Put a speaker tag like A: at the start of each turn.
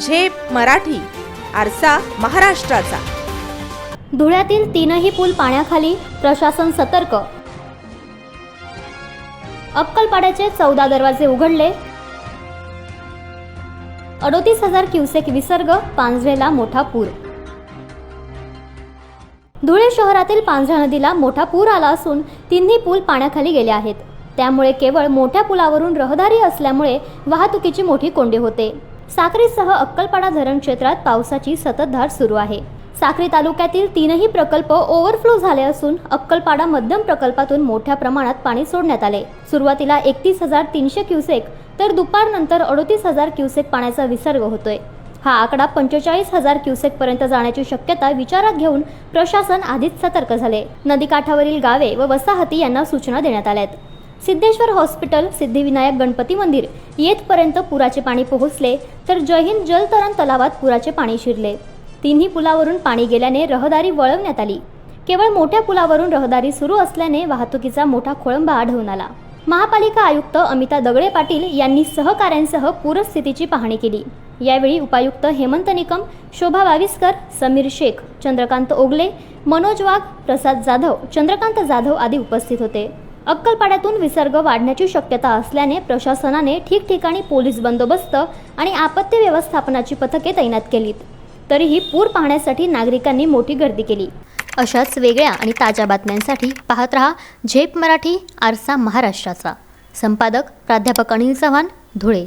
A: झेप मराठी आरसा महाराष्ट्राचा.
B: धुळ्यातील तीनही पूल पाण्याखाली प्रशासन सतर्क. अक्कलपाड्याचे चौदा दरवाजे उघडले. अडोतीस हजार क्युसेक विसर्ग पांझरेला मोठा पूर. धुळे शहरातील पांझरा नदीला मोठा पूर आला असून तिन्ही पूल पाण्याखाली गेले आहेत. त्यामुळे केवळ मोठ्या पुलावरून रहदारी असल्यामुळे वाहतुकीची मोठी कोंडी होते. साक्रीसह अक्कलपाडा धरण क्षेत्रात पावसाची सततधार सुरू आहे. साक्री तालुक्यातील तीनही प्रकल्प ओव्हरफ्लो झाले असून अक्कलपाडा मध्यम प्रकल्पातून मोठ्या प्रमाणात पाणी सोडण्यात आले. सुरुवातीला एकतीस हजार तीनशे क्युसेक तर दुपारनंतर अडोतीस हजार क्युसेक पाण्याचा विसर्ग होतोय. हा आकडा पंचेचाळीस हजार क्युसेक पर्यंत जाण्याची शक्यता विचारात घेऊन प्रशासन आधीच सतर्क झाले. नदीकाठावरील गावे व वसाहती यांना सूचना देण्यात आल्या आहेत सिद्धेश्वर हॉस्पिटल सिद्धिविनायक गणपती मंदिर. येथपर्यंत पुराचे पाणी पोहोचले तर जयहिंद जलतरण तलावात पुराचे पाणी शिरले. तिन्ही पुलावरून पाणी गेल्याने रहदारी वळवण्यात आली. केवळ मोठ्या पुलावरून रहदारी सुरू असल्याने वाहतुकीचा मोठा खोळंबा आढळून आला. महापालिका आयुक्त अमिता दगडे पाटील यांनी सहकाऱ्यांसह पूरस्थितीची पाहणी केली. यावेळी उपायुक्त हेमंत निकम शोभा वाविस्कर समीर शेख चंद्रकांत ओगले मनोज वाघ प्रसाद जाधव चंद्रकांत जाधव आदी उपस्थित होते. अक्कलपाड्यातून विसर्ग वाढण्याची शक्यता असल्याने प्रशासनाने ठिकठिकाणी पोलीस बंदोबस्त आणि आपत्ती व्यवस्थापनाची पथके तैनात केलीत. तरीही पूर पाहण्यासाठी नागरिकांनी मोठी गर्दी केली. अशाच वेगळ्या आणि ताज्या बातम्यांसाठी पाहत रहा झेप मराठी आरसा महाराष्ट्राचा. संपादक प्राध्यापक अनिल चव्हाण धुळे.